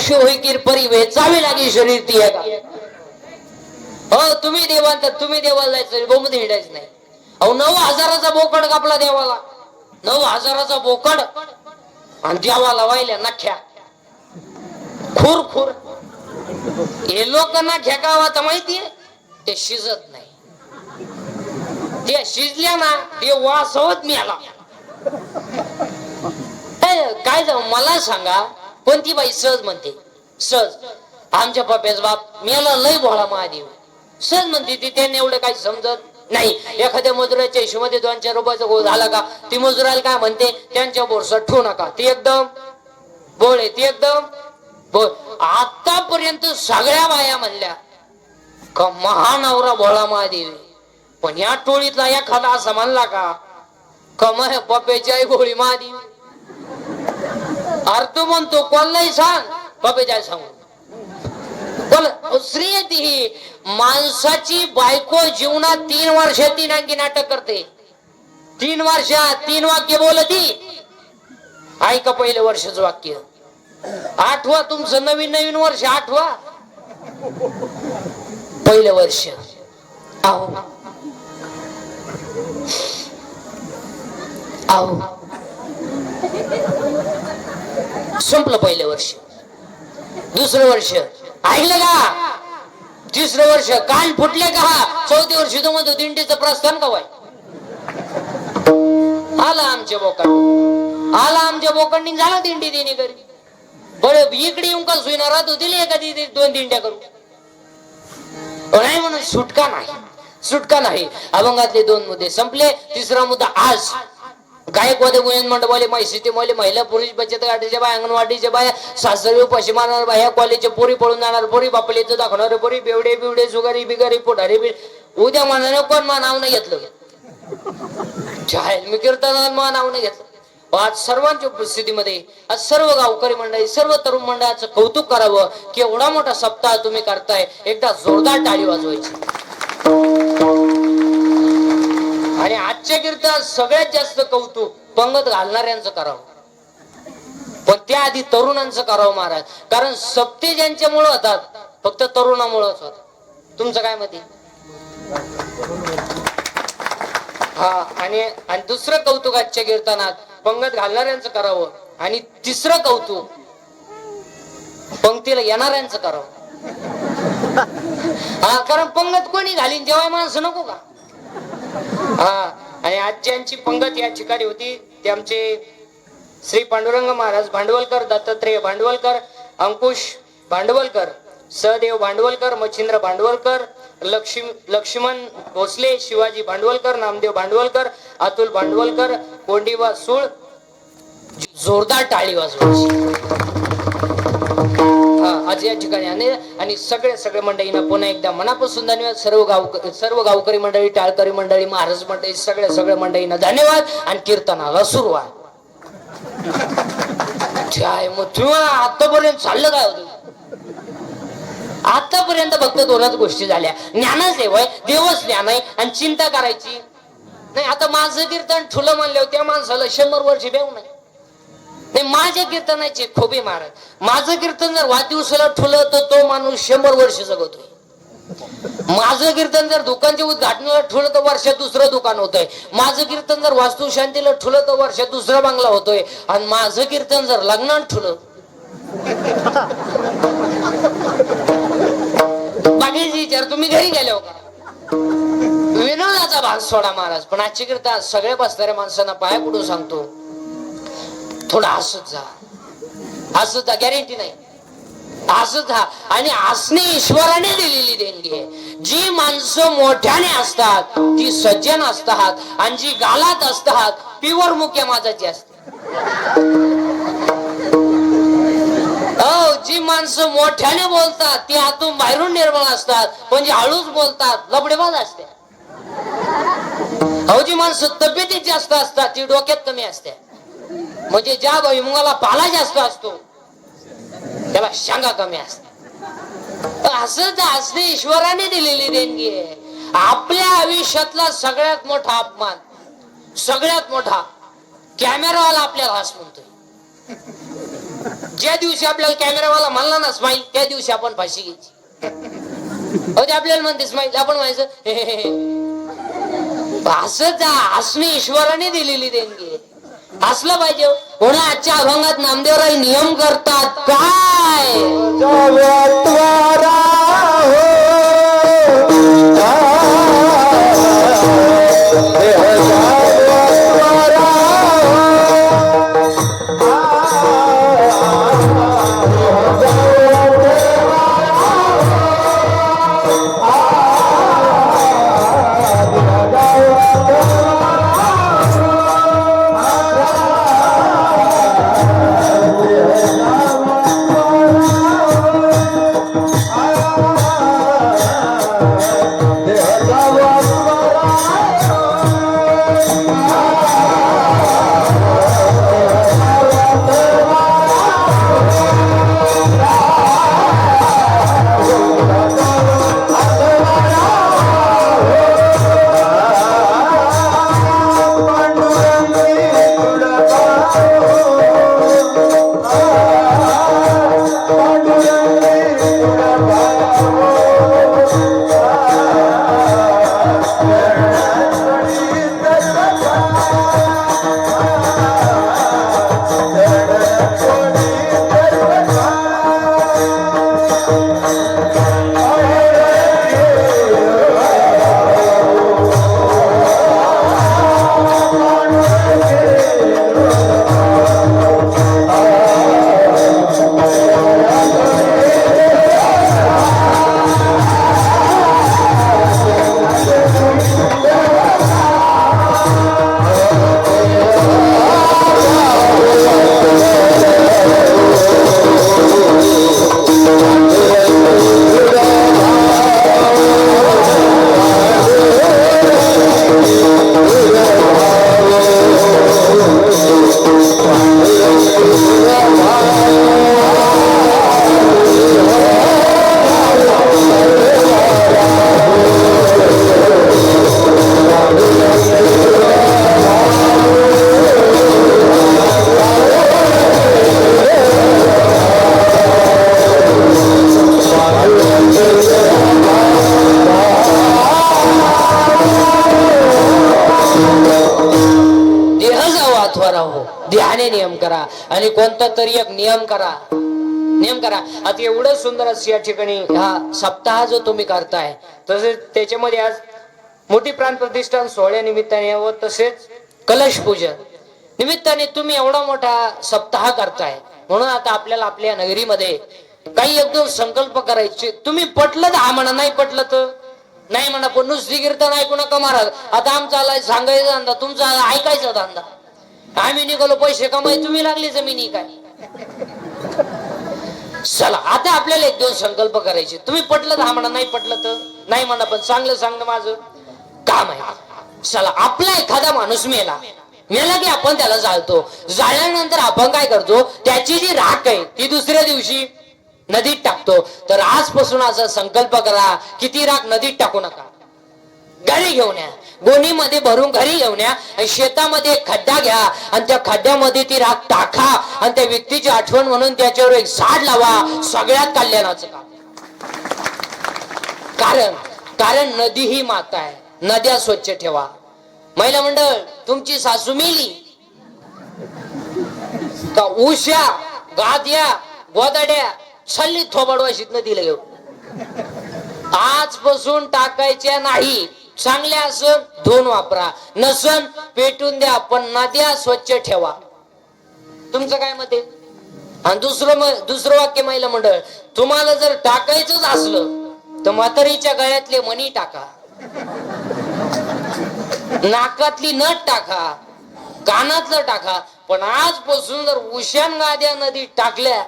अशी होईकीर परी वेचावी लागे शरीर ती हो तुम्ही देवांत तुम्ही देवाला जायचं बोमत हिंडायचं नाही. अहो नऊ हजाराचा बोकड कापला देवाला. नऊ हजाराचा बोकड. आणि देवाला वाहिल्या नख्या. खुर खुर. हे लोक नाख्या तर माहितीये ते शिजत नाही. ते शिजल्या ना ते वासवत मिळाला काय जाऊ मला सांगा पण ती बाई सहज म्हणते? सहज. आमच्या पप्प्याच बाप मेला लय भोळा महादेव. सहज म्हणते ती त्यांनी एवढं काही समजत नाही. एखाद्या मजुराच्या हिशोबामध्ये दोन चार रुपयाचा गोळ झाला का ती मजुराला काय म्हणते? त्यांच्या बोरसात ठेवू नका. ती एकदम बोळे ती एकदम बोल आतापर्यंत सगळ्या बाया म्हणल्या का महानवरा भोळा महादेव पण या टोळीतला एखादा असा म्हणला का कमय पप्याची आई गोळी महादेव अर्थ म्हणतो कोणलाही सांग पप्याची आई सांगून बोल स्त्री ती ही माणसाची बायको जीवनात तीन वर्ष तीन अंगी नाटक करते तीन वर्षात तीन वाक्य बोलती ऐका पहिलं वर्षच वाक्य आठवा तुमचं नवीन नवीन वर्ष आठवा पहिलं वर्ष आहो आहो संपलं पहिलं वर्ष. दुसरं वर्ष. ऐकलं का? तिसरं वर्ष. कान फुटले का? चौथी वर्ष तो म्हणतो दिंडीचं प्रस्थान का वाय आला आमच्या बोकांनी. आला आमच्या बोकांनी झाला दिंडी देणे घरी. बरं इकडे येऊन का सुईना राहतो दिली एखादी दोन दिंड्या करू नाही म्हणून सुटका नाही. सुटका नाही. अभंगातले दोन मुद्दे संपले. तिसरा मुद्दा आज. गायकवाद गोविंद मंडपाले मैसिटी मोले महिला पुरुष बचत गाठीच्या बाय अंगणवाडीच्या बाया सासरी उपाशी मारणार ह्या कॉलेजच्या पोरी पळून जाणार पोरी बापले दाखवणार पोरी बेवडे बिवडे सुगारी बिगारी पोटारी बि उद्या मानाने कोण मा नाव नाही घेतलं? जाहीर मी कीर्तनात मा नाव नाही घेतलं. आज सर्वांच्या उपस्थितीमध्ये आज सर्व गावकरी मंडळी सर्व तरुण मंडळाचं कौतुक करावं की एवढा मोठा सप्ताह तुम्ही करताय एकदा जोरदार टाळी वाजवायची. सगळ्यात जास्त कौतुक पंगत घालणाऱ्यांचं करावं. पण त्याआधी तरुणांचं करावं महाराज. कारण सप्ते ज्यांच्यामुळं होतात फक्त तरुणामुळंच होतात. तुमचं काय मते हा आणि आणि दुसरं कौतुक आजच्या कीर्तनात पंगत घालणाऱ्यांचं करावं. आणि तिसरं कौतुक पंक्तीला येणाऱ्यांचं करावं. हा कारण पंगत कोणी घालीन जेव्हा माणसं नको का? हा आणि आजची यांची पंगत या ठिकाणी होती. ते आमचे श्री पांडुरंग महाराज भांडवलकर दत्तात्रेय भांडवलकर अंकुश भांडवलकर सहदेव भांडवलकर मच्छिंद्र भांडवलकर लक्ष्मी लक्ष्मण भोसले शिवाजी भांडवलकर नामदेव भांडवलकर अतुल भांडवलकर कोंडीबा सूळ जोरदार टाळी वाजवायची. आज या ठिकाणी आणि आणि सगळे सगळे मंडळींना पुन्हा एकदा मनापासून धन्यवाद. सर्व गाव सर्व गावकरी मंडळी टाळकरी मंडळी महाराज मंडळी सगळ्या सगळ्या मंडळींना धन्यवाद आणि कीर्तनाला सुरुवात. मग आतापर्यंत चाललं काय होतं? आतापर्यंत फक्त दोनच गोष्टी झाल्या. ज्ञानच देव आहे देवच ज्ञान आहे आणि चिंता करायची. नाही आता माझं कीर्तन ठुलं म्हणलं त्या माणसाला शंभर वर्ष देऊ नाही नाही माझ्या कीर्तनाची खोबी महाराज माझं कीर्तन जर वाढदिवसाला ठुलं तर तो माणूस शंभर वर्ष जगतोय. माझं कीर्तन जर दुकानच्या उद्घाटनाला ठुलं तर वर्षात दुसरं दुकान होतंय. माझं कीर्तन जर वास्तू शांतीला ठुलं तर वर्षात दुसरा बांगला होतोय. आणि माझं कीर्तन जर लग्नात ठुलं बाकीचे विचार तुम्ही घरी गेले हो का? विनोदाचा भाग सोडा महाराज पण आजची कीर्तन सगळ्या बसणाऱ्या माणसांना पाया पडून सांगतो. थोडा हसत जा. हसत जा गॅरंटी नाही. हसत हा आणि हसणे ईश्वराने दिलेली देणगी आहे. जी माणसं मोठ्याने असतात ती सज्जन असतात आणि जी गालात असतात पिवर मुख्य माझाची असते. हो जी माणसं मोठ्याने बोलतात ती आतून बाहेरून निर्मळ असतात म्हणजे हळूच बोलतात लबडेबाज असते. हो जी माणसं तब्येतीत जास्त असतात ती डोक्यात कमी असते. म्हणजे ज्या भुईमुगाला पाला जास्त असतो त्याला शांगा कमी असते. असंच असणे ईश्वराने दिलेली देणगी आहे. आपल्या आयुष्यातला सगळ्यात मोठा अपमान सगळ्यात मोठा कॅमेरावाला आपल्याला हस म्हणतोय. ज्या दिवशी आपल्याला कॅमेरावाला म्हणला ना स्माईल त्या दिवशी आपण फाशी घ्यायची. अहो ते आपल्याला म्हणते स्माईल आपण म्हणायचं "हे, असणे ईश्वराने दिलेली देणगी असलं पाहिजे. म्हणून आजच्या अभंगात नामदेवराय नियम करतात? काय? देह राहो. ध्याने नियम करा आणि कोणता तरी एक नियम करा. नियम करा. आता एवढं सुंदर असं या ठिकाणी हा सप्ताह जो तुम्ही करताय तसेच त्याच्यामध्ये आज मोठी प्राण प्रतिष्ठान सोहळ्या निमित्ताने व तसेच कलश पूजन. निमित्ताने तुम्ही एवढा मोठा सप्ताह करताय. म्हणून आता आपल्याला आपल्या नगरीमध्ये काही एक दोन संकल्प करायचे. तुम्ही पटलं तर हा म्हणा नाही पटलं तर? नाही म्हणा पण नुसती कीर्तन ऐकू नका महाराज. आता आमचा आलाय सांगायचा धंदा तुमचा ऐकायचा धंदा. आम्ही निघालो पैसे कमाय तुम्ही लागली जमिनी काय? चला आता आपल्याला एक दोन संकल्प करायचे. तुम्ही पटलं तर हा म्हणा नाही पटलं तर? नाही म्हणा पण चांगलं सांगणं माझं. काम आहे. चला आपला एखादा माणूस मेला. मेला की आपण त्याला जाळतो. जाळल्यानंतर आपण काय करतो? त्याची जी राख आहे ती दुसऱ्या दिवशी नदीत टाकतो. तर आजपासून असा संकल्प करा किती राख नदीत टाकू नका. गाडी घेऊन या. गोणीमध्ये भरून घरी घेऊन या शेतामध्ये एक खड्डा घ्या आणि त्या खड्ड्यामध्ये ती राख टाका आणि त्या व्यक्तीची आठवण म्हणून त्याच्यावर एक झाड लावा सगळ्यात कल्याणाचं काम. कारण कारण नदी ही माता आहे. नद्या स्वच्छ ठेवा. महिला मंडळ तुमची सासू मेली. का उश्या गाद्या गोदाड्या छल्ली थोबडवाशीत नदीला घेऊन आजपासून टाकायच्या नाही. चांगले असन धुवून वापरा. नसन पेटून द्या पण नद्या स्वच्छ ठेवा. तुमचं काय मत आहे? आणि दुसरं दुसरं वाक्य महिला मंडळ तुम्हाला जर टाकायचंच असलं तर म्हातारीच्या गळ्यातले मणी टाका. नाकातली नट टाका. कानातलं टाका. पण आजपासून जर उशान गाद्या नदीत टाकल्या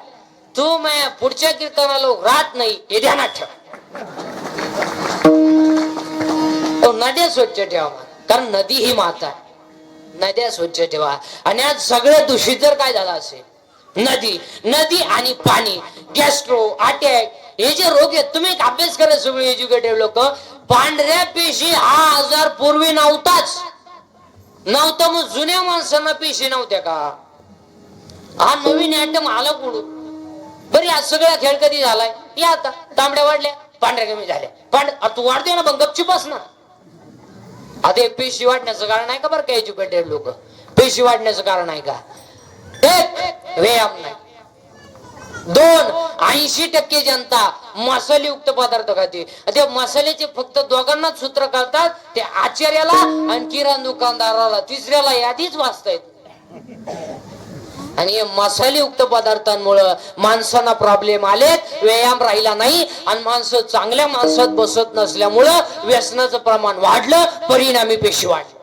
तू माया पुढच्या कीर्तनाला राहत नाही हे ध्यानात नद्या स्वच्छ ठेवा. कारण नदी ही माता आहे. नद्या स्वच्छ ठेवा. आणि आज सगळं दूषित जर काय झालं असेल नदी नदी आणि पाणी गॅस्ट्रो अटॅक हे जे रोग आहेत तुम्ही एक अभ्यास करा सगळे एज्युकेटेड लोक. पांढऱ्या पेशी हा आजार पूर्वी नव्हताच. नव्हता मग जुन्या माणसांना पेशी नव्हत्या का? हा नवीन ऍटम आला कुठून? बरी आज सगळा खेळ कधी झालाय? या आता. तांबड्या वाढल्या पांढऱ्या कमी झाल्या. पांढ तू वाढते ना पण गपची बस ना. आता हे पेशी वाढण्याचं कारण आहे का बरं का एज्युकेटेड लोक? पेशी वाढण्याचं कारण आहे का? एक व्यायाम नाही. दोन ऐंशी टक्के जनता मसालेयुक्त पदार्थ खाते. ते मसाल्याचे फक्त दोघांनाच सूत्र करतात ते आचार्याला आणि किराण दुकानदाराला. तिसऱ्याला यादीच वाचतायत. आणि हे मसालेयुक्त पदार्थांमुळं माणसांना प्रॉब्लेम आलेत. व्यायाम राहिला नाही आणि माणसं चांगल्या माणसात बसत नसल्यामुळं व्यसनाचं प्रमाण वाढलं परिणामी पेशी वाढली